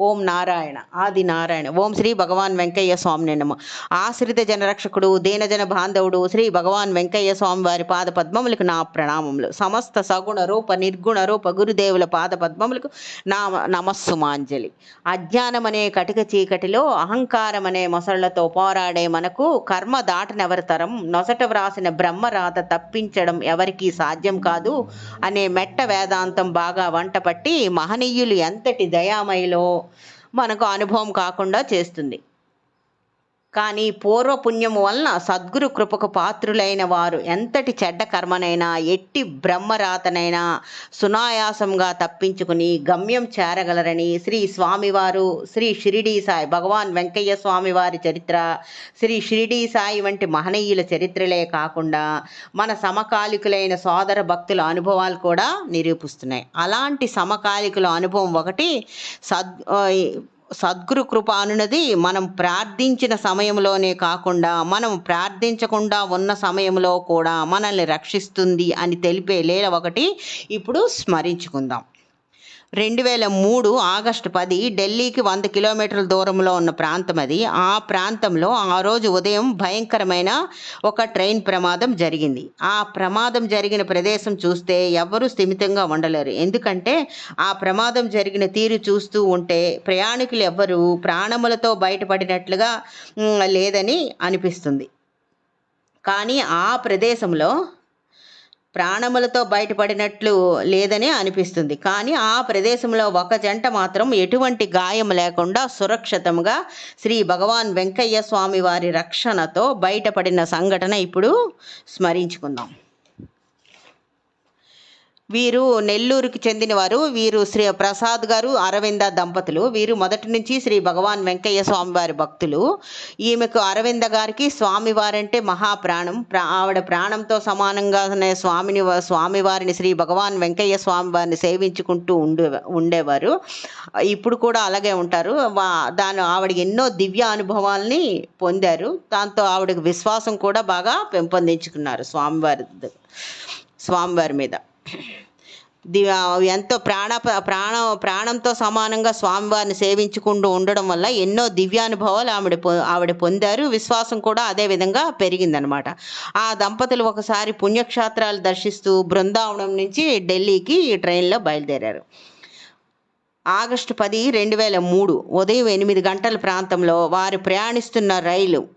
ఓం నారాయణ ఆది నారాయణ ఓం శ్రీ భగవాన్ వెంకయ్య స్వామి నమ. ఆశ్రిత జనరక్షకుడు దీనజన బాంధవుడు శ్రీ భగవాన్ వెంకయ్య స్వామి వారి పాద పద్మములకు నా ప్రణామములు. సమస్త సగుణ రూప నిర్గుణ రూప గురుదేవుల పాద పద్మములకు నా నమస్సుమాంజలి. అజ్ఞానం అనే కటిక చీకటిలో అహంకారం అనే మొసళ్ళతో పోరాడే మనకు కర్మ దాటనెవరి తరం నొసట వ్రాసిన బ్రహ్మరాత తప్పించడం ఎవరికీ సాధ్యం కాదు అనే మెట్ట వేదాంతం బాగా వంటపట్టి మహనీయులు ఎంతటి దయామయిలో మనకు అనుభవం కాకుండా చేస్తుంది. కానీ పూర్వపుణ్యము వలన సద్గురు కృపకు పాత్రులైన వారు ఎంతటి చెడ్డ కర్మనైనా ఎట్టి బ్రహ్మరాతనైనా సునాయాసంగా తప్పించుకుని గమ్యం చేరగలరని శ్రీ స్వామివారు శ్రీ షిరిడీ సాయి భగవాన్ వెంకయ్య స్వామి వారి చరిత్ర శ్రీ షిరిడీ సాయి వంటి మహనీయుల చరిత్రలే కాకుండా మన సమకాలికులైన సోదర భక్తుల అనుభవాలు కూడా నిరూపిస్తున్నాయి. అలాంటి సమకాలికుల అనుభవం ఒకటి సద్ సద్గురు కృప అనున్నది మనం ప్రార్థించిన సమయంలోనే కాకుండా మనం ప్రార్థించకుండా ఉన్న సమయంలో కూడా మనల్ని రక్షిస్తుంది అని తెలిపే లేల ఒకటి ఇప్పుడు స్మరించుకుందాం. రెండు వేల మూడు ఆగస్టు పది ఢిల్లీకి వంద కిలోమీటర్ల దూరంలో ఉన్న ప్రాంతం అది. ఆ ప్రాంతంలో ఆ రోజు ఉదయం భయంకరమైన ఒక ట్రైన్ ప్రమాదం జరిగింది. ఆ ప్రమాదం జరిగిన ప్రదేశం చూస్తే ఎవ్వరూ స్థిమితంగా ఉండలేరు. ఎందుకంటే ఆ ప్రమాదం జరిగిన తీరు చూస్తూ ఉంటే ప్రయాణికులు ఎవ్వరూ ప్రాణములతో బయటపడినట్లుగా లేదని అనిపిస్తుంది. కానీ ఆ ప్రదేశంలో ప్రాణములతో బయటపడినట్లు లేదని అనిపిస్తుంది. కానీ ఆ ప్రదేశంలో ఒక జంట మాత్రం ఎటువంటి గాయం లేకుండా సురక్షితంగా శ్రీ భగవాన్ వెంకయ్య స్వామి వారి రక్షణతో బయటపడిన సంఘటన ఇప్పుడు స్మరించుకుందాం. వీరు నెల్లూరుకి చెందినవారు. వీరు శ్రీ ప్రసాద్ గారు అరవింద దంపతులు. వీరు మొదటి నుంచి శ్రీ భగవాన్ వెంకయ్య స్వామి వారి భక్తులు. ఈమెకు అరవింద గారికి స్వామివారంటే మహాప్రాణం ప్రా ఆవిడ ప్రాణంతో సమానంగానే స్వామిని స్వామివారిని శ్రీ భగవాన్ వెంకయ్య స్వామి వారిని సేవించుకుంటూ ఉండే ఉండేవారు. ఇప్పుడు కూడా అలాగే ఉంటారు. వా దాని ఆవిడ ఎన్నో దివ్య అనుభవాల్ని పొందారు. దాంతో ఆవిడకి విశ్వాసం కూడా బాగా పెంపొందించుకున్నారు స్వామివారి స్వామివారి మీద. ఎంతో ప్రాణ ప్రాణ ప్రాణంతో సమానంగా స్వామివారిని సేవించుకుంటూ ఉండడం వల్ల ఎన్నో దివ్యానుభవాలు ఆవిడ పొ- ఆవిడ పొందారు. విశ్వాసం కూడా అదే విధంగా పెరిగిందనమాట. ఆ దంపతులు ఒకసారి పుణ్యక్షేత్రాలు దర్శిస్తూ బృందావనం నుంచి ఢిల్లీకి ట్రైన్లో బయలుదేరారు. ఆగస్టు పది రెండు వేల మూడు ఉదయం ఎనిమిది గంటల ప్రాంతంలో వారు ప్రయాణిస్తున్న రైలు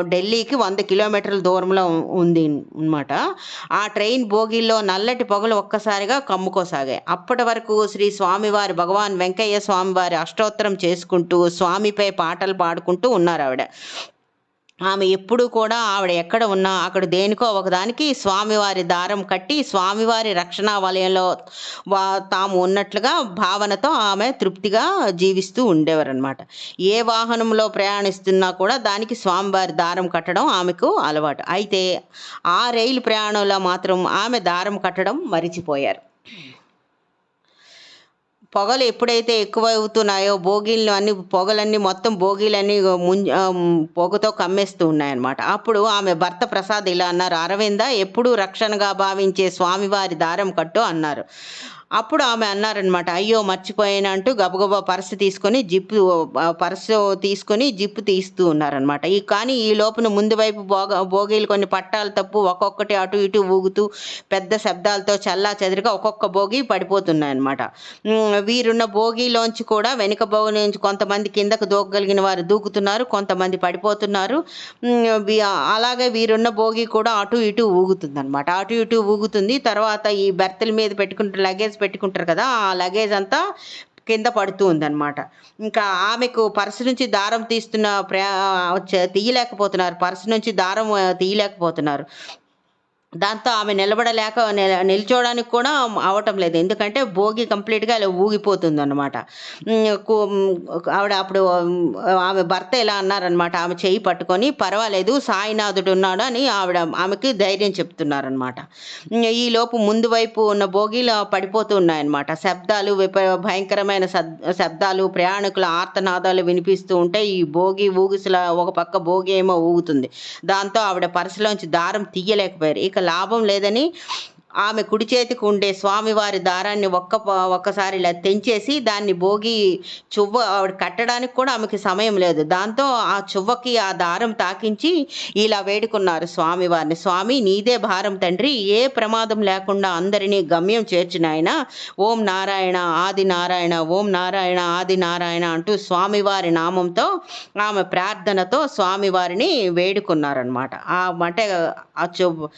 ఢిల్లీకి వంద కిలోమీటర్ల దూరంలో ఉంది అన్నమాట. ఆ ట్రైన్ బోగీల్లో నల్లటి పొగలు ఒక్కసారిగా కమ్ముకోసాగాయి. అప్పటి వరకు శ్రీ స్వామివారి భగవాన్ వెంకయ్య స్వామివారి అష్టోత్తరం చేసుకుంటూ స్వామిపై పాటలు పాడుకుంటూ ఉన్నారు ఆవిడ. ఆమె ఎప్పుడూ కూడా ఆవిడ ఎక్కడ ఉన్నా అక్కడ దేనికో ఒకదానికి స్వామివారి దారం కట్టి స్వామివారి రక్షణ వలయంలో వా తాము ఉన్నట్లుగా భావనతో ఆమె తృప్తిగా జీవిస్తూ ఉండేవారనమాట ఏ వాహనంలో ప్రయాణిస్తున్నా కూడా దానికి స్వామివారి దారం కట్టడం ఆమెకు అలవాటు. అయితే ఆ రైలు ప్రయాణంలో మాత్రం ఆమె దారం కట్టడం మరిచిపోయారు. పొగలు ఎప్పుడైతే ఎక్కువ అవుతున్నాయో భోగిలు అన్ని పొగలన్నీ మొత్తం భోగిలన్నీ ముం పొగతో కమ్మేస్తూ ఉన్నాయన్నమాట. అప్పుడు ఆమె భర్త ప్రసాద్ ఇలా అన్నారు అరవింద ఎప్పుడూ రక్షణగా భావించే స్వామివారి దారం కట్టు అన్నారు. అప్పుడు ఆమె అన్నారనమాట అయ్యో మర్చిపోయాను అంటూ గబగబా పర్సు తీసుకొని జిప్పు పర్సు తీసుకొని జిప్పు తీస్తూ ఉన్నారనమాట ఈ కానీ ఈ లోపున ముందు వైపు బోగ బోగీలు కొన్ని పట్టాలు తప్పు ఒక్కొక్కటి అటు ఇటు ఊగుతూ పెద్ద శబ్దాలతో చల్లా చెదిరిగా ఒక్కొక్క భోగి పడిపోతున్నాయన్నమాట. వీరున్న భోగిలోంచి కూడా వెనుక బోగి నుంచి కొంతమంది కిందకు దూకగలిగిన వారు దూకుతున్నారు కొంతమంది పడిపోతున్నారు. అలాగే వీరున్న బోగి కూడా అటు ఇటు ఊగుతుంది అనమాట అటు ఇటు ఊగుతుంది తర్వాత ఈ బెర్తల మీద పెట్టుకుంటే లగేజ్ పెట్టుకుంటారు కదా ఆ లగేజ్ అంతా కింద పడుతూ ఉందన్నమాట. ఇంకా ఆమెకు పర్సు నుంచి దారం తీస్తున్న ప్రయా తీయలేకపోతున్నారు. పర్సు నుంచి దారం తీయలేకపోతున్నారు. దాంతో ఆమె నిలబడలేక నిల- నిల్చోవడానికి కూడా అవటం లేదు. ఎందుకంటే భోగి కంప్లీట్గా ఇలా ఊగిపోతుంది అనమాట ఆవిడ అప్పుడు ఆమె భర్త ఇలా అన్నారనమాట ఆమె చేయి పట్టుకొని పర్వాలేదు సాయినాథుడు ఉన్నాడు అని ఆవిడ ఆమెకి ధైర్యం చెప్తున్నారనమాట ఈ లోపు ముందు వైపు ఉన్న భోగిలు పడిపోతూ ఉన్నాయన్నమాట. శబ్దాలు విప భయంకరమైన శబ్- శబ్దాలు ప్రయాణికుల ఆర్తనాదాలు వినిపిస్తూ ఉంటే ఈ భోగి ఊగిసల ఒక పక్క భోగి ఏమో ఊగుతుంది. దాంతో ఆవిడ పరసలోంచి దారం తీయలేకపోయారు. ఇక లాభం లేదని ఆమె కుడి చేతికి ఉండే స్వామివారి దారాన్ని ఒక్క ఒక్కసారి ఇలా తెంచేసి దాన్ని భోగి చువ్వ ఆవిడ కట్టడానికి కూడా ఆమెకి సమయం లేదు. దాంతో ఆ చువ్వకి ఆ దారం తాకించి ఇలా వేడుకున్నారు స్వామివారిని. స్వామి నీదే భారం తండ్రి. ఏ ప్రమాదం లేకుండా అందరినీ గమ్యం చేర్చిన ఆయన ఓం నారాయణ ఆది నారాయణ ఓం నారాయణ ఆది నారాయణ అంటూ స్వామివారి నామంతో ఆమె ప్రార్థనతో స్వామివారిని వేడుకున్నారనమాట ఆ అంటే ఆ చువ్వ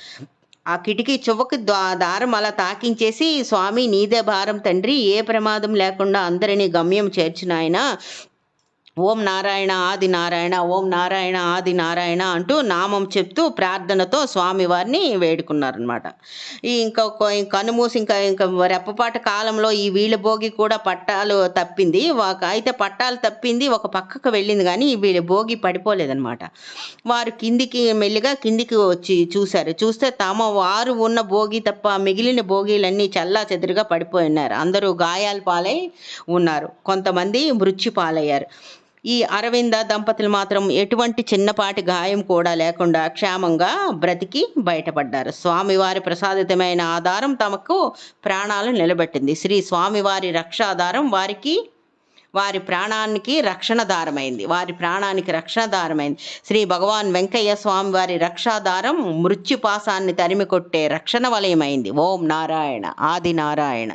ఆ కిటికీ చువ్వకు దారం అలా తాకించేసి స్వామి నీదే భారం తండ్రి ఏ ప్రమాదం లేకుండా అందరినీ గమ్యం చేర్చిన ఆయన ఓం నారాయణ ఆది నారాయణ ఓం నారాయణ ఆది నారాయణ అంటూ నామం చెప్తూ ప్రార్థనతో స్వామివారిని వేడుకున్నారనమాట ఈ ఇంకా కనుమూసి ఇంకా ఇంకా రెప్పపాట కాలంలో ఈ వీళ్ళ భోగి కూడా పట్టాలు తప్పింది. అయితే పట్టాలు తప్పింది ఒక పక్కకు వెళ్ళింది కానీ ఈ వీళ్ళ భోగి పడిపోలేదనమాట వారు కిందికి మెల్లిగా కిందికి వచ్చి చూశారు. చూస్తే తమ వారు ఉన్న భోగి తప్ప మిగిలిన భోగిలన్నీ చల్లా చెదురుగా పడిపోయి ఉన్నారు అందరూ గాయాలు పాలై ఉన్నారు. కొంతమంది మృత్యు పాలయ్యారు ఈ అరవింద దంపతులు మాత్రం ఎటువంటి చిన్నపాటి గాయం కూడా లేకుండా క్షేమంగా బ్రతికి బయటపడ్డారు. స్వామివారి ప్రసాదితమైన ఆధారం తమకు ప్రాణాలు నిలబెట్టింది. శ్రీ స్వామివారి రక్షాధారం వారికి వారి ప్రాణానికి రక్షణధారమైంది. వారి ప్రాణానికి రక్షణధారమైంది. శ్రీ భగవాన్ వెంకయ్య స్వామి వారి రక్షాధారం మృత్యుపాసాన్ని తరిమి కొట్టే రక్షణ వలయమైంది. ఓం నారాయణ ఆది నారాయణ.